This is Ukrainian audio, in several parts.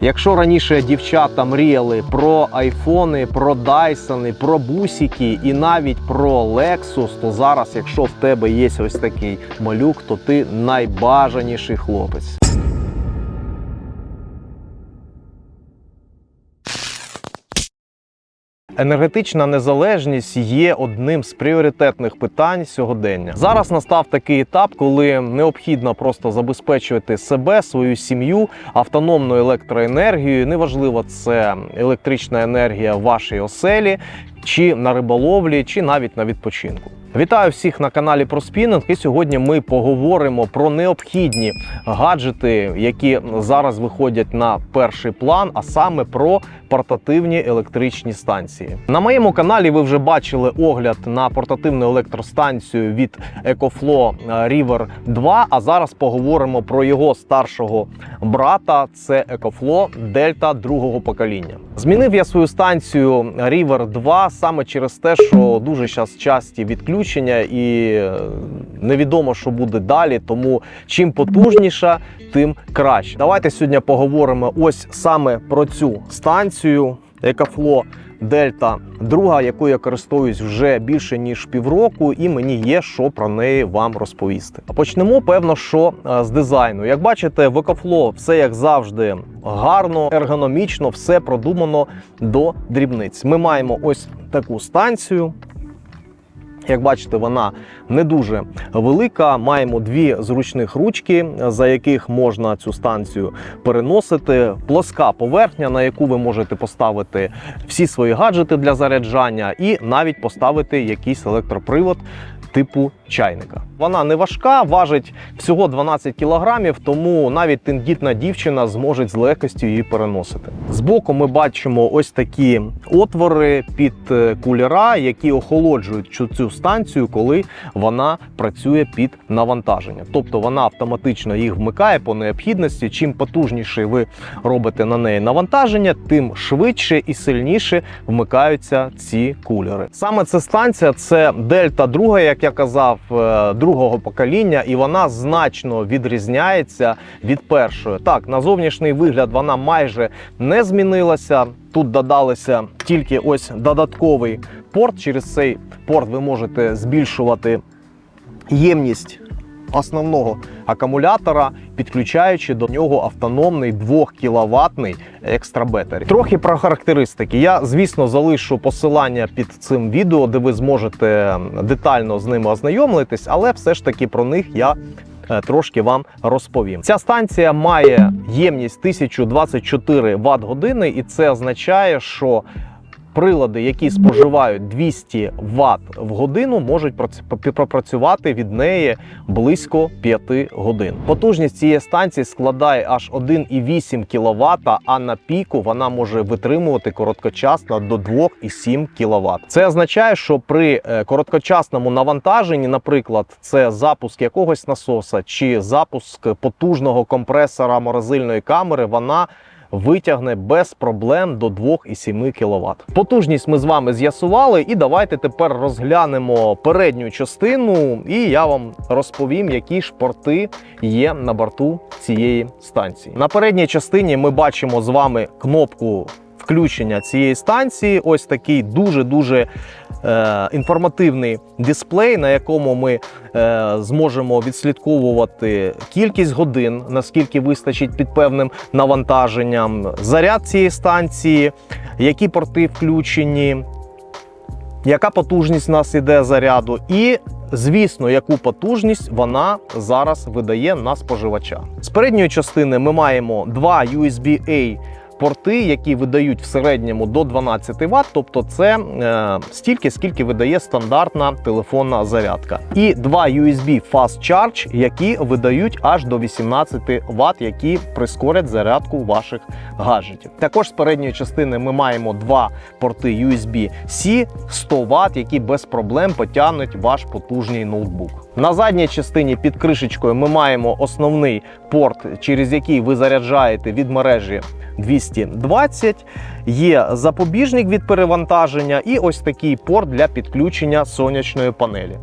Якщо раніше дівчата мріяли про айфони, про дайсони, про бусики і навіть про Lexus, то зараз, якщо в тебе є ось такий малюк, то ти найбажаніший хлопець. Енергетична незалежність є одним з пріоритетних питань сьогодення. Зараз настав такий етап, коли необхідно просто забезпечувати себе, свою сім'ю автономною електроенергією. Неважливо, це електрична енергія в вашій оселі, чи на риболовлі, чи навіть на відпочинку. Вітаю всіх на каналі про спінінг. І сьогодні ми поговоримо про необхідні гаджети, які зараз виходять на перший план, а саме про портативні електричні станції. На моєму каналі ви вже бачили огляд на портативну електростанцію від EcoFlow River 2. А зараз поговоримо про його старшого брата. Це EcoFlow Delta другого покоління. Змінив я свою станцію River 2 саме через те, що дуже зараз часті відключення і е, невідомо, що буде далі. Тому чим потужніша, тим краще. Давайте сьогодні поговоримо ось саме про цю станцію EcoFlow Дельта, друга, якою я користуюсь вже більше ніж півроку, і мені є що про неї вам розповісти. Почнемо, певно, що е, з дизайну. Як бачите, в Екафло все як завжди гарно, ергономічно, все продумано до дрібниць. Ми маємо ось таку станцію. Як бачите, вона не дуже велика. Маємо дві зручних ручки, за яких можна цю станцію переносити. Плоска поверхня, на яку ви можете поставити всі свої гаджети для заряджання, і навіть поставити якийсь електропривод. Типу чайника. Вона не важка, важить всього 12 кілограмів, тому навіть тендітна дівчина зможе з легкістю її переносити. Збоку ми бачимо ось такі отвори під е, кулера, які охолоджують цю- станцію, коли вона працює під навантаження. Тобто вона автоматично їх вмикає по необхідності. Чим потужніше ви робите на неї навантаження, тим швидше і сильніше вмикаються ці кулери. Саме ця станція це Дельта 2, як я казав, е, другого покоління, і вона значно відрізняється від першої. Так, на зовнішній вигляд вона майже не змінилася. Тут додалися тільки ось додатковий порт. Через цей порт ви можете збільшувати ємність основного акумулятора, підключаючи до нього автономний 2 кВт екстрабетері. Трохи про характеристики. Я, звісно, залишу посилання під цим відео, де ви зможете детально з ними ознайомитись, але все ж таки про них я. е, Трошки вам розповім. Ця станція має ємність 1024 Вт години, і це означає, що прилади, які споживають 200 Вт в годину, можуть пропрацювати від неї близько 5 годин. Потужність цієї станції складає аж 1,8 кВт, а на піку вона може витримувати короткочасно до 2,7 кВт. Це означає, що при е, короткочасному навантаженні, наприклад, це запуск якогось насоса чи запуск потужного компресора морозильної камери, вона витягне без проблем до 2,7 кВт. Потужність ми з вами з'ясували, і давайте тепер розглянемо передню частину, і я вам розповім, які ж порти є на борту цієї станції. На передній частині ми бачимо з вами кнопку. Включення цієї станції, ось такий дуже дуже е, інформативний дисплей, на якому ми е, зможемо відслідковувати кількість годин, наскільки вистачить під певним навантаженням, заряд цієї станції, які порти включені, яка потужність у нас іде заряду, і звісно, яку потужність вона зараз видає на споживача. З передньої частини ми маємо два USB-A порти, які видають в середньому до 12 Вт, тобто це е, стільки, скільки видає стандартна телефонна зарядка. І два USB Fast Charge, які видають аж до 18 Вт, які прискорять зарядку ваших гаджетів. Також з передньої частини ми маємо два порти USB-C 100 Вт, які без проблем потягнуть ваш потужний ноутбук. На задній частині під кришечкою ми маємо основний порт, через який ви заряджаєте від мережі 220. Є запобіжник від перевантаження і ось такий порт для підключення сонячної панелі.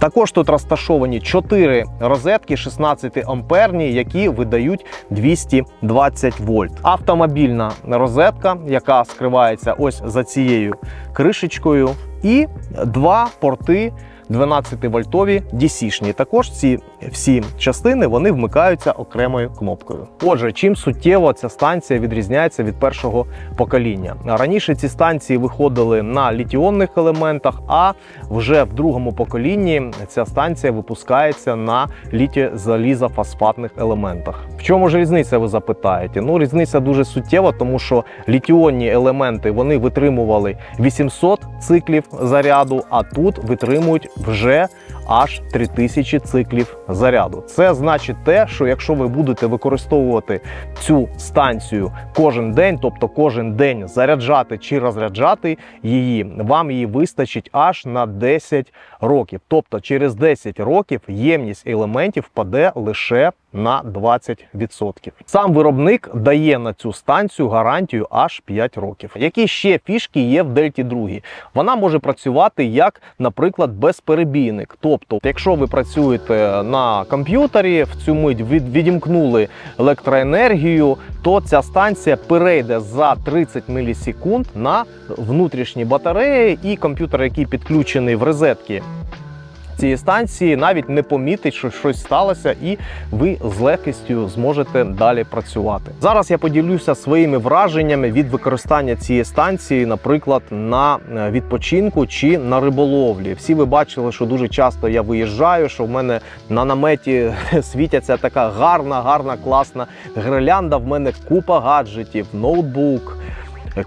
Також тут розташовані 4 розетки 16 амперні, які видають 220 вольт. Автомобільна розетка, яка скривається ось за цією кришечкою, і два порти 12-вольтові DC-шні. Також ці всі частини вони вмикаються окремою кнопкою. Отже, чим суттєво ця станція відрізняється від першого покоління. Раніше ці станції виходили на літіонних елементах, а вже в другому поколінні ця станція випускається на літіозалізофосфатних елементах. В чому ж різниця? Ви запитаєте? Ну, різниця дуже суттєва, тому що літіонні елементи вони витримували 800 циклів заряду, а тут витримують вже аж 3000 циклів заряду. Це значить те, що якщо ви будете використовувати цю станцію кожен день, тобто кожен день заряджати чи розряджати її, вам її вистачить аж на 10 років. Тобто через 10 років ємність елементів впаде лише на 20%. Сам виробник дає на цю станцію гарантію аж 5 років. Які ще фішки є в Дельті 2? Вона може працювати як, наприклад, безперебійник. Тобто, якщо ви працюєте на комп'ютері, в цю мить від- відімкнули електроенергію, то ця станція перейде за 30 мілісекунд на внутрішні батареї, і комп'ютер, який підключений в розетки цієї станції, навіть не помітить, що щось сталося, і ви з легкістю зможете далі працювати. Зараз я поділюся своїми враженнями від використання цієї станції, наприклад, на е, відпочинку чи на риболовлі. Всі ви бачили, що дуже часто я виїжджаю, що в мене на наметі світяться така гарна, гарна, класна гирлянда. В мене купа гаджетів, ноутбук.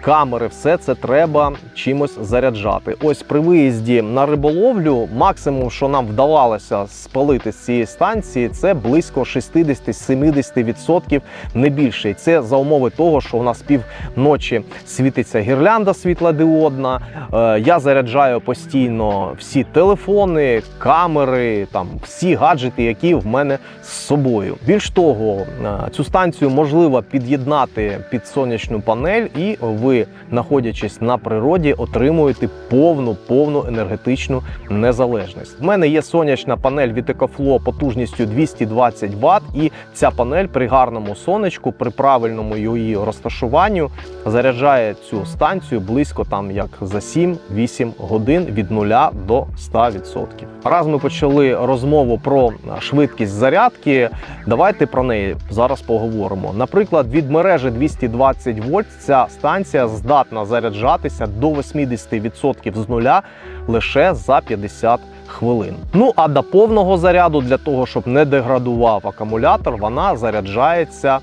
Камери, все це треба чимось заряджати. Ось при виїзді на риболовлю, максимум, що нам вдавалося спалити з цієї станції, це близько 60-70%, не більше. Це за умови того, що у нас півночі світиться гірлянда світлодіодна. Е, Я заряджаю постійно всі телефони, камери, там всі гаджети, які в мене з собою. Більш того, е, цю станцію можливо під'єднати під сонячну панель, і ви, знаходячись на природі, отримуєте повну повну енергетичну незалежність. В мене є сонячна панель від EcoFlow потужністю 220 Вт, і ця панель при гарному сонечку, при правильному її розташуванню заряджає цю станцію близько там як за 7-8 годин від 0 до 100%. Раз ми почали розмову про швидкість зарядки, давайте про неї зараз поговоримо. Наприклад, від мережі 220 вольт ця станція здатна заряджатися до 80% з нуля лише за 50 хвилин. Ну а до повного заряду для того, щоб не деградував акумулятор, вона заряджається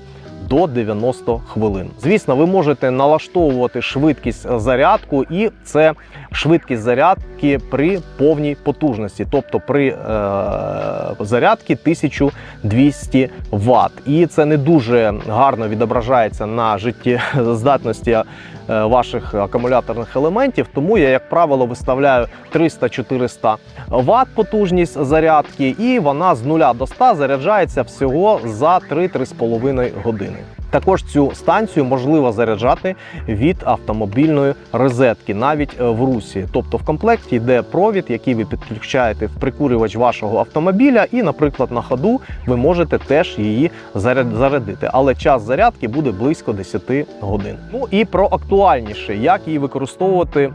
до 90 хвилин. Звісно, ви можете налаштовувати швидкість зарядку, і це швидкість зарядки при повній потужності, тобто при е, зарядці 1200 Вт. І це не дуже гарно відображається на життєздатності е, ваших акумуляторних елементів. Тому я, як правило, виставляю 300-400 Вт потужність зарядки, і вона з 0 до 100 заряджається всього за 3-3,5 години. Також цю станцію можливо заряджати від автомобільної розетки, навіть е, в русі. Тобто в комплекті йде провід, який ви підключаєте в прикурювач вашого автомобіля, і, наприклад, на ходу ви можете теж її заряд- зарядити. Але час зарядки буде близько 10 годин. Ну і про актуальніше, як її використовувати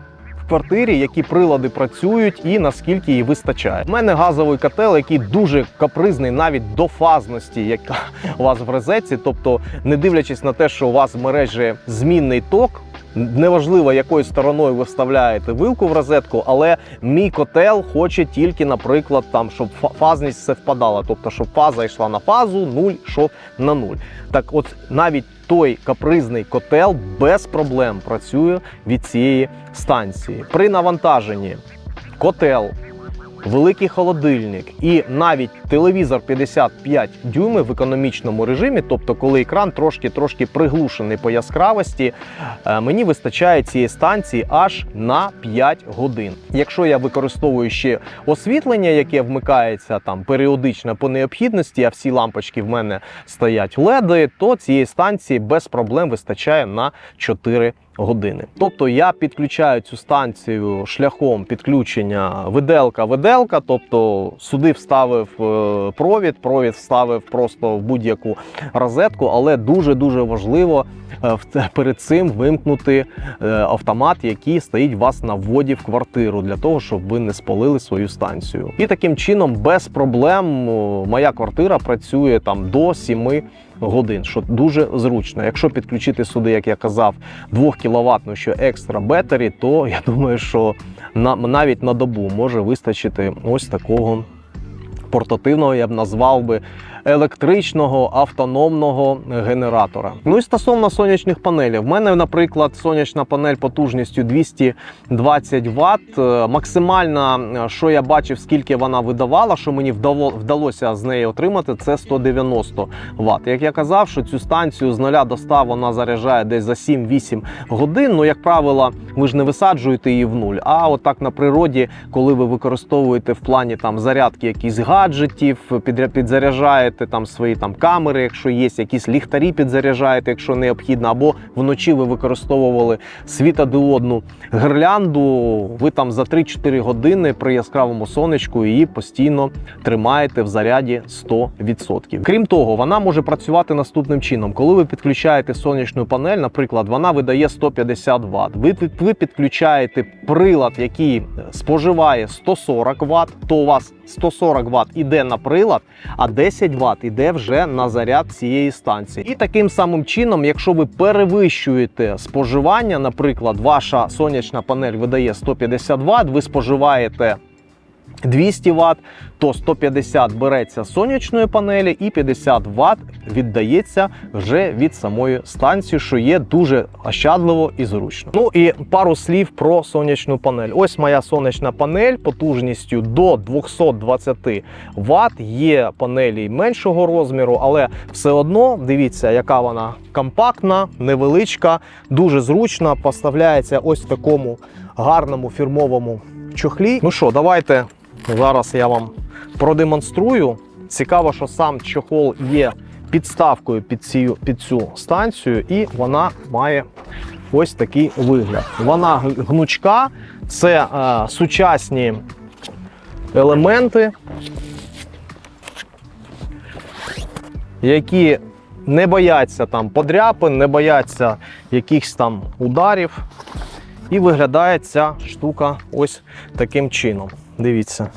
квартирі, які прилади працюють і наскільки її вистачає. У мене газовий котел, який дуже капризний навіть до фазності, яка у вас в розетці. Тобто, не дивлячись на те, що у вас в мережі змінний ток. Неважливо, якою стороною ви вставляєте вилку в розетку, але мій котел хоче тільки, наприклад, там, щоб фа- фазність все впадала. Тобто, щоб фаза йшла на фазу, нуль йшов на нуль. Так, от навіть той капризний котел без проблем працює від цієї станції. При навантаженні котел, великий холодильник і навіть телевізор 55 дюймів в економічному режимі, тобто коли екран трошки-трошки приглушений по яскравості, е, мені вистачає цієї станції аж на 5 годин. Якщо я використовую ще освітлення, яке вмикається там періодично по необхідності, а всі лампочки в мене стоять LED, то цієї станції без проблем вистачає на 4 години. Тобто я підключаю цю станцію шляхом підключення виделка-виделка, тобто сюди вставив е, провід, провід вставив просто в будь-яку розетку, але дуже дуже важливо е, перед цим вимкнути е, автомат, який стоїть у вас на вводі в квартиру, для того, щоб ви не спалили свою станцію. І таким чином, без проблем, моя квартира працює там до 7 годин, що дуже зручно. Якщо підключити сюди, як я казав, 2 кВт ще екстра бетері, то я думаю, що на, навіть на добу може вистачити ось такого портативного, я б назвав би електричного автономного генератора. Ну і стосовно сонячних панелей, в мене, наприклад, сонячна панель потужністю 220 Вт. Е, Максимальна, е, що я бачив, скільки вона видавала, що мені вдалося з неї отримати, це 190 Вт. Як я казав, що цю станцію з 0 до 100 вона заряджає десь за 7-8 годин. Ну, як правило, ви ж не висаджуєте її в нуль. А отак на природі, коли ви використовуєте в плані там зарядки якісь гаджетів, підря- підзаряджаєте там свої там камери, якщо є, якісь ліхтарі підзаряджаєте, якщо необхідно, або вночі ви використовували світодіодну гірлянду, ви там за 3-4 години при яскравому сонечку її постійно тримаєте в заряді 100%. Крім того, вона може працювати наступним чином. Коли ви підключаєте сонячну панель, наприклад, вона видає 150 Вт. Ви, ви підключаєте прилад, який споживає 140 Вт, то у вас 140 Вт іде на прилад, а 10 Вт іде вже на заряд цієї станції. І таким самим чином, якщо ви перевищуєте споживання, наприклад, ваша сонячна панель видає 150 Вт, ви споживаєте 200 Вт, то 150 береться сонячної панелі і 50 Вт віддається вже від самої станції, що є дуже ощадливо і зручно. Ну і пару слів про сонячну панель. Ось моя сонячна панель потужністю до 220 Вт. Є панелі меншого розміру, але все одно дивіться, яка вона компактна, невеличка, дуже зручна. Поставляється ось в такому гарному фірмовому чохлі. Ну що, давайте зараз я вам продемонструю. Цікаво, що сам чохол є підставкою під цю, під цю станцію, і вона має ось такий вигляд. Вона гнучка, це е, сучасні елементи, які не бояться там подряпин, не бояться якихось там ударів. І виглядає ця штука ось таким чином. Дивіться.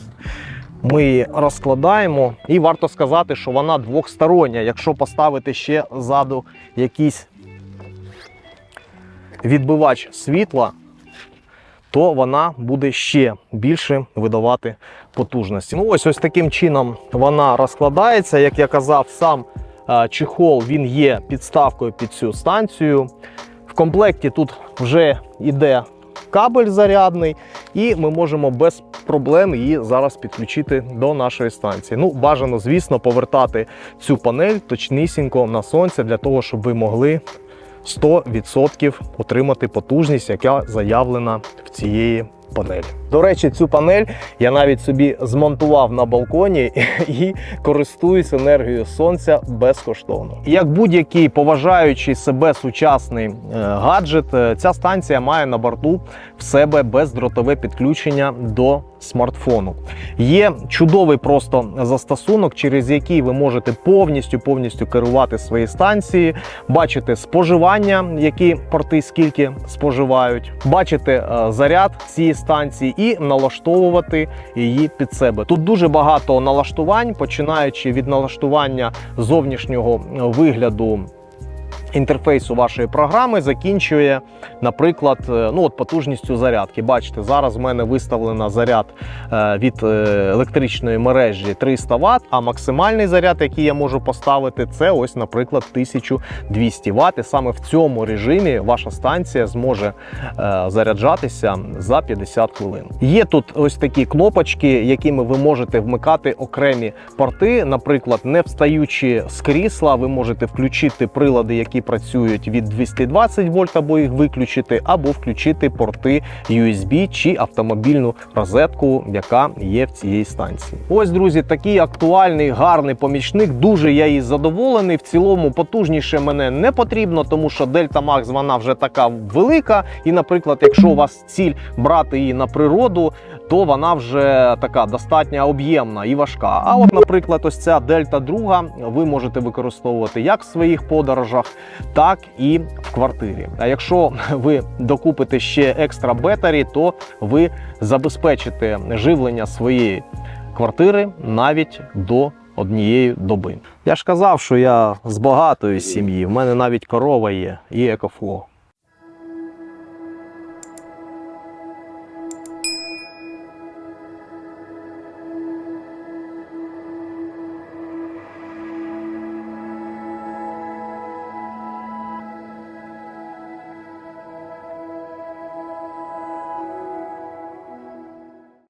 Ми її розкладаємо, і варто сказати, що вона двохстороння. Якщо поставити ще ззаду якийсь відбивач світла, то вона буде ще більше видавати потужності. Ну ось ось таким чином вона розкладається. Як я казав, сам е, чехол він є підставкою під цю станцію. В комплекті тут вже йде кабель зарядний, і ми можемо без проблем її зараз підключити до нашої станції. Ну, бажано, звісно, повертати цю панель точнісінько на сонце для того, щоб ви могли 100% отримати потужність, яка заявлена в цієї панелі. До речі, цю панель я навіть собі змонтував на балконі і користуюсь енергією сонця безкоштовно. Як будь-який поважаючий себе сучасний е, гаджет, е, ця станція має на борту в себе бездротове підключення до смартфону. Є чудовий просто застосунок, через який ви можете повністю повністю керувати свої станції, бачити споживання, які порти скільки споживають, бачити е, заряд цієї станції і налаштовувати її під себе. Тут дуже багато налаштувань, починаючи від налаштування зовнішнього е, вигляду. Інтерфейсу вашої програми закінчує, наприклад, е, ну от потужністю зарядки. Бачите, зараз в мене виставлена заряд е, від е, електричної мережі 300 Вт, а максимальний заряд, який я можу поставити, це ось, наприклад, 1200 Вт. І саме в цьому режимі ваша станція зможе заряджатися за 50 хвилин. Є тут ось такі кнопочки, якими ви можете вмикати окремі порти. Наприклад, не встаючи з крісла, ви можете включити прилади, які працюють від 220 вольт, або їх виключити, або включити порти USB чи автомобільну розетку, яка є в цій станції. Ось, друзі, такий актуальний, гарний помічник. Дуже я їй задоволений. В цілому потужніше мене не потрібно, тому що Delta Max вона вже така велика. І, наприклад, якщо у вас ціль брати її на природу, то вона вже така достатньо об'ємна і важка. А от, наприклад, ось ця Дельта 2 ви можете використовувати як в своїх подорожах, так і в квартирі. А якщо ви докупите ще екстра бетарі, то ви забезпечите живлення своєї квартири навіть до однієї доби. Я ж казав, що я з багатої сім'ї. В мене навіть корова є і екофло.